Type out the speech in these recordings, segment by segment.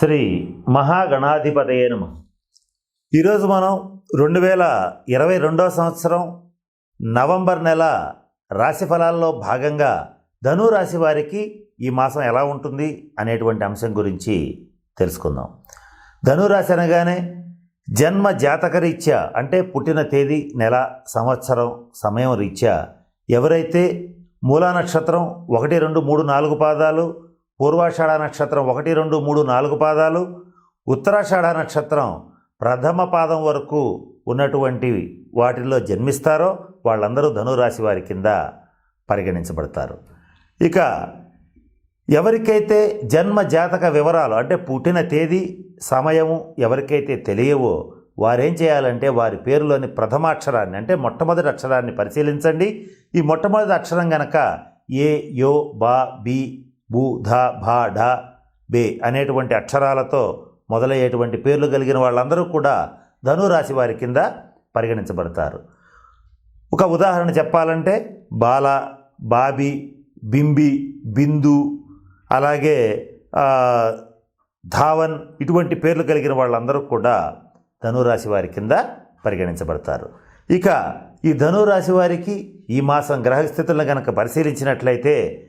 శ్రీ మహాగణాధిపతయే నమ. ఈరోజు మనం రెండు వేల ఇరవై రెండవ సంవత్సరం నవంబర్ నెల రాశి ఫలాల్లో భాగంగా ధను రాశి వారికి ఈ మాసం ఎలా ఉంటుంది అనేటువంటి అంశం గురించి తెలుసుకుందాం. ధనురాశి అనగానే జన్మ జాతక రీత్యా అంటే పుట్టిన తేదీ నెల సంవత్సరం సమయం రీత్యా ఎవరైతే మూలా నక్షత్రం ఒకటి రెండు మూడు నాలుగు పాదాలు పూర్వాషాఢ నక్షత్రం ఒకటి రెండు మూడు నాలుగు పాదాలు ఉత్తరాషాఢ నక్షత్రం ప్రథమ పాదం వరకు ఉన్నటువంటి వాటిల్లో జన్మిస్తారో వాళ్ళందరూ ధనురాశి వారి కింద పరిగణించబడతారు. ఇక ఎవరికైతే జన్మ జాతక వివరాలు అంటే పుట్టిన తేదీ సమయము ఎవరికైతే తెలియవో వారేం చేయాలంటే వారి పేరులోని ప్రథమాక్షరాన్ని అంటే మొట్టమొదటి అక్షరాన్ని పరిశీలించండి. ఈ మొట్టమొదటి అక్షరం గనక ఏ యో బా బి భూ ధ భా ఢ బే అనేటువంటి అక్షరాలతో మొదలయ్యేటువంటి పేర్లు కలిగిన వాళ్ళందరూ కూడా ధనురాశి వారి కింద పరిగణించబడతారు. ఒక ఉదాహరణ చెప్పాలంటే బాల బాబి బింబి బిందు అలాగే ధావన్ ఇటువంటి పేర్లు కలిగిన వాళ్ళందరూ కూడా ధనురాశి వారి కింద పరిగణించబడతారు. ఇక ఈ ధనురాశి వారికి ఈ మాసం గ్రహస్థితులను కనుక పరిశీలించినట్లయితే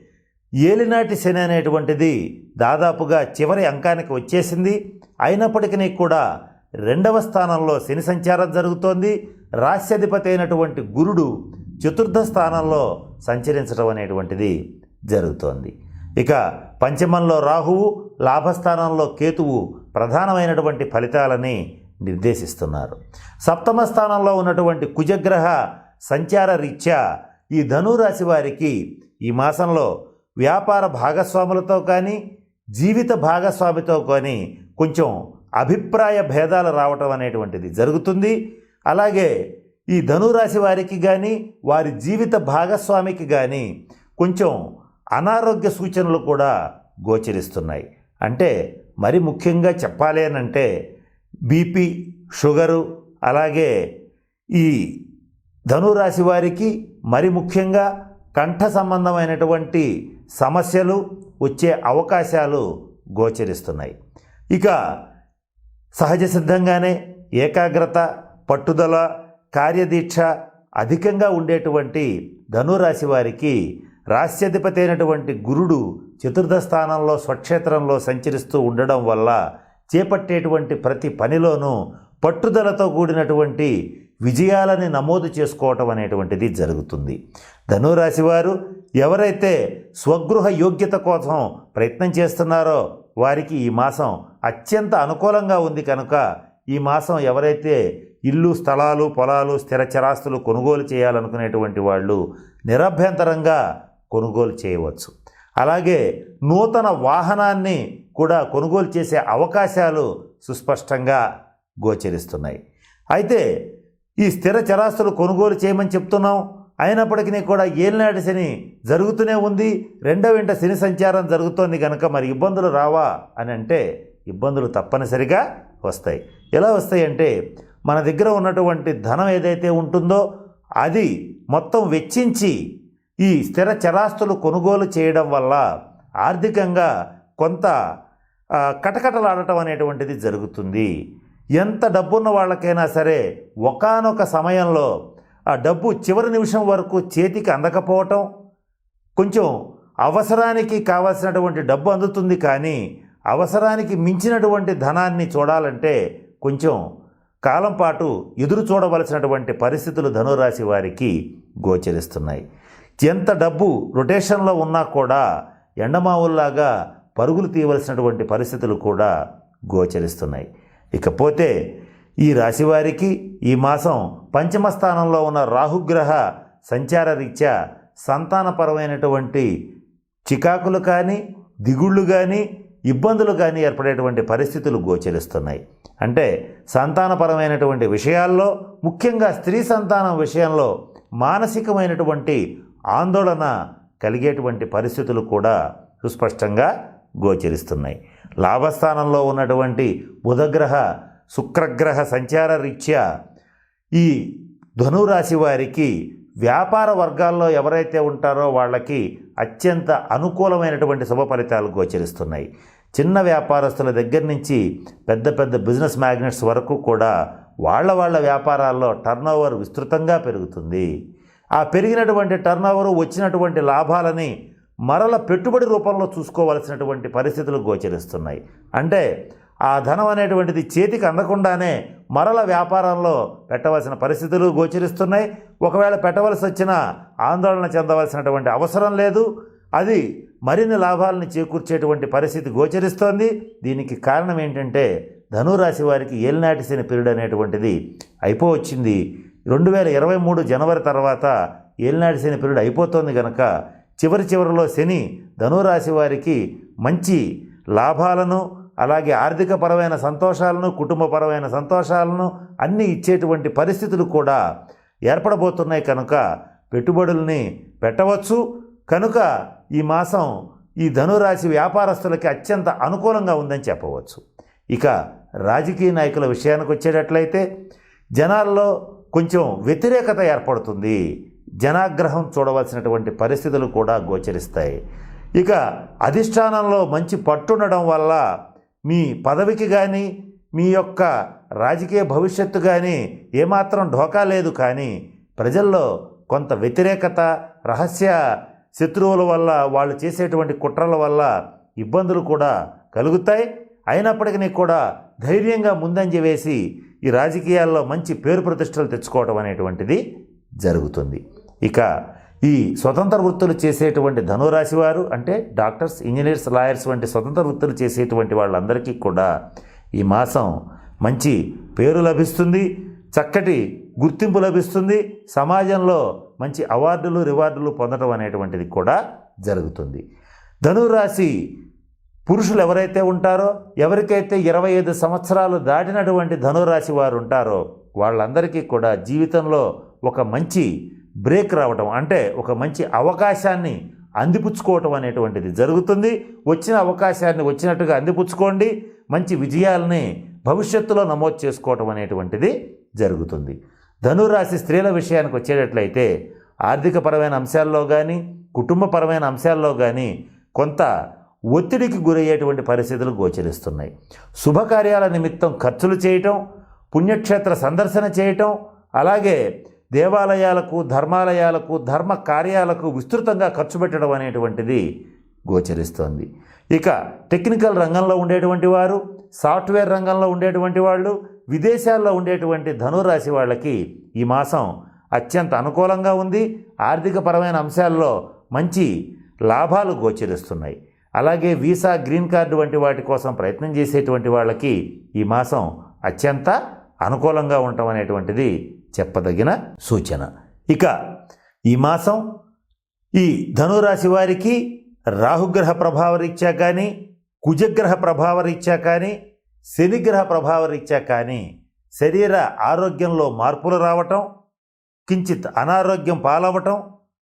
ఏలినాటి శని అనేటువంటిది దాదాపుగా చివరి అంకానికి వచ్చేసింది. అయినప్పటికీ కూడా రెండవ స్థానంలో శని సంచారం జరుగుతోంది. రాశ్యాధిపతి అయినటువంటి గురుడు చతుర్థ స్థానంలో సంచరించడం అనేటువంటిది జరుగుతోంది. ఇక పంచమంలో రాహువు లాభస్థానంలో కేతువు ప్రధానమైనటువంటి ఫలితాలని నిర్దేశిస్తున్నారు. సప్తమ స్థానంలో ఉన్నటువంటి కుజగ్రహ సంచార రీత్యా ఈ ధనురాశి వారికి ఈ మాసంలో వ్యాపార భాగస్వాములతో కానీ జీవిత భాగస్వామితో కానీ కొంచెం అభిప్రాయ భేదాలు రావటం అనేటువంటిది జరుగుతుంది. అలాగే ఈ ధనురాశి వారికి కానీ వారి జీవిత భాగస్వామికి కానీ కొంచెం అనారోగ్య సూచనలు కూడా గోచరిస్తున్నాయి. అంటే మరి ముఖ్యంగా చెప్పాలి అని అంటే బీపీ షుగరు అలాగే ఈ ధనురాశి వారికి మరి ముఖ్యంగా కంఠ సంబంధమైనటువంటి సమస్యలు వచ్చే అవకాశాలు గోచరిస్తున్నాయి. ఇక సహజ సిద్ధంగానే ఏకాగ్రత పట్టుదల కార్యదీక్ష అధికంగా ఉండేటువంటి ధనురాశి వారికి రాశ్యాధిపతి అయినటువంటి గురుడు చతుర్థ స్థానంలో స్వక్షేత్రంలో సంచరిస్తూ ఉండడం వల్ల చేపట్టేటువంటి ప్రతి పనిలోనూ పట్టుదలతో కూడినటువంటి విజయాలని నమోదు చేసుకోవటం అనేటువంటిది జరుగుతుంది. ధనురాశి వారు ఎవరైతే స్వగృహ యోగ్యత కోసం ప్రయత్నం చేస్తున్నారో వారికి ఈ మాసం అత్యంత అనుకూలంగా ఉంది కనుక ఈ మాసం ఎవరైతే ఇల్లు స్థలాలు పొలాలు స్థిర చరాస్తులు కొనుగోలు చేయాలనుకునేటువంటి వాళ్ళు నిరభ్యంతరంగా కొనుగోలు చేయవచ్చు. అలాగే నూతన వాహనాన్ని కూడా కొనుగోలు చేసే అవకాశాలు సుస్పష్టంగా గోచరిస్తున్నాయి. అయితే ఈ స్థిర చరాస్తులు కొనుగోలు చేయమని చెప్తున్నాం. అయినప్పటికీ కూడా ఏలినాటి శని జరుగుతూనే ఉంది. రెండవ ఇంట శని సంచారం జరుగుతోంది కనుక మరి ఇబ్బందులు రావా అని అంటే ఇబ్బందులు తప్పనిసరిగా వస్తాయి. ఎలా వస్తాయి అంటే మన దగ్గర ఉన్నటువంటి ధనం ఏదైతే ఉంటుందో అది మొత్తం వెచ్చించి ఈ స్థిర చరాస్తులు కొనుగోలు చేయడం వల్ల ఆర్థికంగా కొంత కటకటలాడటం అనేటువంటిది జరుగుతుంది. ఎంత డబ్బున్న వాళ్ళకైనా సరే ఒకానొక సమయంలో ఆ డబ్బు చివరి నిమిషం వరకు చేతికి అందకపోవటం కొంచెం అవసరానికి కావాల్సినటువంటి డబ్బు అందుతుంది కానీ అవసరానికి మించినటువంటి ధనాన్ని చూడాలంటే కొంచెం కాలం పాటు ఎదురు చూడవలసినటువంటి పరిస్థితులు ధనురాశి వారికి గోచరిస్తున్నాయి. ఎంత డబ్బు రొటేషన్లో ఉన్నా కూడా ఎండమావుల్లాగా పరుగులు తీయవలసినటువంటి పరిస్థితులు కూడా గోచరిస్తున్నాయి. ఇకపోతే ఈ రాశి వారికి ఈ మాసం పంచమ స్థానంలో ఉన్న రాహుగ్రహ సంచార రీత్యా సంతానపరమైనటువంటి చికాకులు కానీ దిగుళ్ళు కానీ ఇబ్బందులు కానీ ఏర్పడేటువంటి పరిస్థితులు గోచరిస్తున్నాయి. అంటే సంతానపరమైనటువంటి విషయాల్లో ముఖ్యంగా స్త్రీ సంతానం విషయంలో మానసికమైనటువంటి ఆందోళన కలిగేటువంటి పరిస్థితులు కూడా సుస్పష్టంగా గోచరిస్తున్నాయి. లాభస్థానంలో ఉన్నటువంటి బుధగ్రహ శుక్రగ్రహ సంచార రీత్యా ఈ ధనురాశి వారికి వ్యాపార వర్గాల్లో ఎవరైతే ఉంటారో వాళ్ళకి అత్యంత అనుకూలమైనటువంటి శుభ ఫలితాలు గోచరిస్తున్నాయి. చిన్న వ్యాపారస్తుల దగ్గర నుంచి పెద్ద పెద్ద బిజినెస్ మ్యాగ్నెట్స్ వరకు కూడా వాళ్ళ వాళ్ళ వ్యాపారాల్లో టర్నోవర్ విస్తృతంగా పెరుగుతుంది. ఆ పెరిగినటువంటి టర్నోవర్ వచ్చినటువంటి లాభాలని మరల పెట్టుబడి రూపంలో చూసుకోవలసినటువంటి పరిస్థితులు గోచరిస్తున్నాయి. అంటే ఆ ధనం అనేటువంటిది చేతికి అందకుండానే మరల వ్యాపారంలో పెట్టవలసిన పరిస్థితులు గోచరిస్తున్నాయి. ఒకవేళ పెట్టవలసి వచ్చినా ఆందోళన చెందవలసినటువంటి అవసరం లేదు. అది మరిన్ని లాభాలను చేకూర్చేటువంటి పరిస్థితి గోచరిస్తోంది. దీనికి కారణం ఏంటంటే ధనురాశి వారికి ఏలినాటి శని పీరియడ్ అనేటువంటిది అయిపోవచ్చింది. రెండు వేల ఇరవై మూడు జనవరి తర్వాత ఏలినాటి శని పీరియడ్ అయిపోతుంది కనుక చివరి చివరిలో శని ధనురాశి వారికి మంచి లాభాలను అలాగే ఆర్థికపరమైన సంతోషాలను కుటుంబపరమైన సంతోషాలను అన్నీ ఇచ్చేటువంటి పరిస్థితులు కూడా ఏర్పడబోతున్నాయి కనుక పెట్టుబడుల్ని పెట్టవచ్చు. కనుక ఈ మాసం ఈ ధనురాశి వ్యాపారస్తులకి అత్యంత అనుకూలంగా ఉందని చెప్పవచ్చు. ఇక రాజకీయ నాయకుల విషయానికి వచ్చేటట్లయితే జనాల్లో కొంచెం వ్యతిరేకత ఏర్పడుతుంది. జనాగ్రహం చూడవలసినటువంటి పరిస్థితులు కూడా గోచరిస్తాయి. ఇక అధిష్టానంలో మంచి పట్టుండడం వల్ల మీ పదవికి కానీ మీ యొక్క రాజకీయ భవిష్యత్తు కానీ ఏమాత్రం ఢోకా లేదు కానీ ప్రజల్లో కొంత వ్యతిరేకత రహస్య శత్రువుల వల్ల వాళ్ళు చేసేటువంటి కుట్రల వల్ల ఇబ్బందులు కూడా కలుగుతాయి. అయినప్పటికీ కూడా ధైర్యంగా ముందంజ వేసి ఈ రాజకీయాల్లో మంచి పేరు ప్రతిష్టలు తెచ్చుకోవడం అనేటువంటిది జరుగుతుంది. ఇక ఈ స్వతంత్ర వృత్తులు చేసేటువంటి ధనురాశి వారు అంటే డాక్టర్స్ ఇంజనీర్స్ లాయర్స్ వంటి స్వతంత్ర వృత్తులు చేసేటువంటి వాళ్ళందరికీ కూడా ఈ మాసం మంచి పేరు లభిస్తుంది చక్కటి గుర్తింపు లభిస్తుంది సమాజంలో మంచి అవార్డులు రివార్డులు పొందడం అనేటువంటిది కూడా జరుగుతుంది. ధనురాశి పురుషులు ఎవరైతే ఉంటారో ఎవరికైతే ఇరవై ఐదు సంవత్సరాలు దాటినటువంటి ధనురాశి వారు ఉంటారో వాళ్ళందరికీ కూడా జీవితంలో ఒక మంచి బ్రేక్ రావటం అంటే ఒక మంచి అవకాశాన్ని అందిపుచ్చుకోవటం అనేటువంటిది జరుగుతుంది. వచ్చిన అవకాశాన్ని వచ్చినట్టుగా అందిపుచ్చుకోండి. మంచి విజయాలని భవిష్యత్తులో నమోదు చేసుకోవటం అనేటువంటిది జరుగుతుంది. ధనురాశి స్త్రీల విషయానికి వచ్చేటట్లయితే ఆర్థికపరమైన అంశాల్లో కానీ కుటుంబపరమైన అంశాల్లో కానీ కొంత ఒత్తిడికి గురయ్యేటువంటి పరిస్థితులు గోచరిస్తున్నాయి. శుభకార్యాల నిమిత్తం ఖర్చులు చేయటం పుణ్యక్షేత్ర సందర్శన చేయటం అలాగే దేవాలయాలకు ధర్మాలయాలకు ధర్మ కార్యాలకు విస్తృతంగా ఖర్చు పెట్టడం అనేటువంటిది గోచరిస్తోంది. ఇక టెక్నికల్ రంగంలో ఉండేటువంటి వారు సాఫ్ట్వేర్ రంగంలో ఉండేటువంటి వాళ్ళు విదేశాల్లో ఉండేటువంటి ధనురాశి వాళ్ళకి ఈ మాసం అత్యంత అనుకూలంగా ఉంది. ఆర్థికపరమైన అంశాల్లో మంచి లాభాలు గోచరిస్తున్నాయి. అలాగే వీసా గ్రీన్ కార్డు వంటి వాటి కోసం ప్రయత్నం చేసేటువంటి వాళ్ళకి ఈ మాసం అత్యంత అనుకూలంగా ఉండటం అనేటువంటిది చెప్పదగిన సూచన. ఇక ఈ మాసం ఈ ధనురాశి వారికి రాహుగ్రహ ప్రభావరీత్యా కానీ కుజగ్రహ ప్రభావరీత్యా కానీ శనిగ్రహ ప్రభావరీత్యా కానీ శరీర ఆరోగ్యంలో మార్పులు రావటం కించిత్ అనారోగ్యం పాలవటం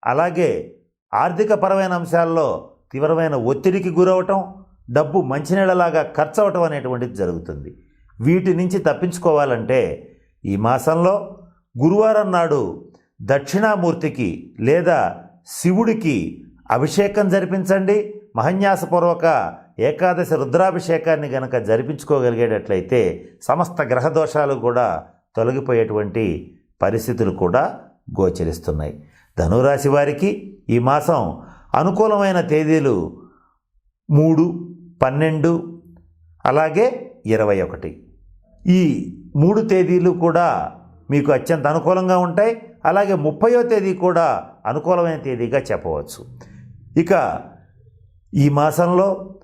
అలాగే ఆర్థికపరమైన అంశాల్లో తీవ్రమైన ఒత్తిడికి గురవటం డబ్బు మంచినీళ్ళలాగా ఖర్చు అవటం అనేటువంటిది జరుగుతుంది. వీటి నుంచి తప్పించుకోవాలంటే ఈ మాసంలో గురువారం నాడు దక్షిణామూర్తికి లేదా శివుడికి అభిషేకం జరిపించండి. మహన్యాసపూర్వక ఏకాదశి రుద్రాభిషేకాన్ని గనక జరిపించుకోగలిగేటట్లయితే సమస్త గ్రహదోషాలు కూడా తొలగిపోయేటువంటి పరిస్థితులు కూడా గోచరిస్తున్నాయి. ధనురాశి వారికి ఈ మాసం అనుకూలమైన తేదీలు మూడు పన్నెండు అలాగే ఇరవై ఒకటి. ఈ మూడు తేదీలు కూడా మీకు అత్యంత అనుకూలంగా ఉంటాయి. అలాగే ముప్పయో తేదీ కూడా అనుకూలమైన తేదీగా చెప్పవచ్చు. ఇక ఈ మాసంలో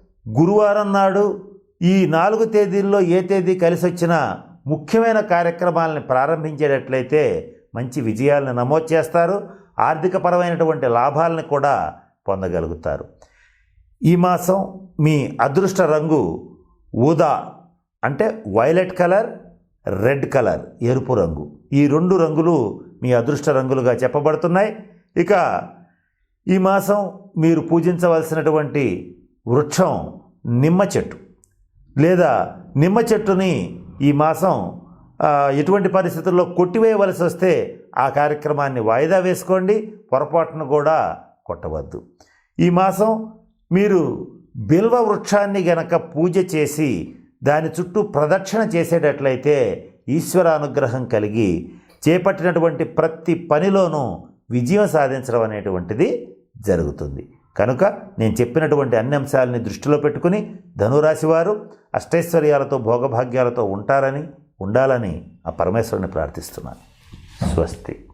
గురువారం నాడు ఈ నాలుగు తేదీల్లో ఏ తేదీ కలిసి వచ్చినా ముఖ్యమైన కార్యక్రమాలను ప్రారంభించేటట్లయితే మంచి విజయాలను నమోదు చేస్తారు. ఆర్థికపరమైనటువంటి లాభాలను కూడా పొందగలుగుతారు. ఈ మాసం మీ అదృష్ట రంగు ఊదా అంటే వైలెట్ కలర్ రెడ్ కలర్ ఎరుపు రంగు. ఈ రెండు రంగులు మీ అదృష్ట రంగులుగా చెప్పబడుతున్నాయి. ఇక ఈ మాసం మీరు పూజించవలసినటువంటి వృక్షం నిమ్మ చెట్టు. లేదా నిమ్మ చెట్టుని ఈ మాసం ఎటువంటి పరిస్థితుల్లో కొట్టివేయవలసి వస్తే ఆ కార్యక్రమాన్ని వాయిదా వేసుకోండి. పొరపాటును కూడా కొట్టవద్దు. ఈ మాసం మీరు బిల్వ వృక్షాన్ని గనక పూజ చేసి దాని చుట్టూ ప్రదక్షిణ చేసేటట్లయితే ఈశ్వర అనుగ్రహం కలిగి చేపట్టినటువంటి ప్రతి పనిలోనూ విజయం సాధించడం అనేటువంటిది జరుగుతుంది. కనుక నేను చెప్పినటువంటి అన్ని అంశాలని దృష్టిలో పెట్టుకుని ధనురాశి వారు అష్టైశ్వర్యాలతో భోగభాగ్యాలతో ఉంటారని ఉండాలని ఆ పరమేశ్వరుని ప్రార్థిస్తున్నాను. స్వస్తి.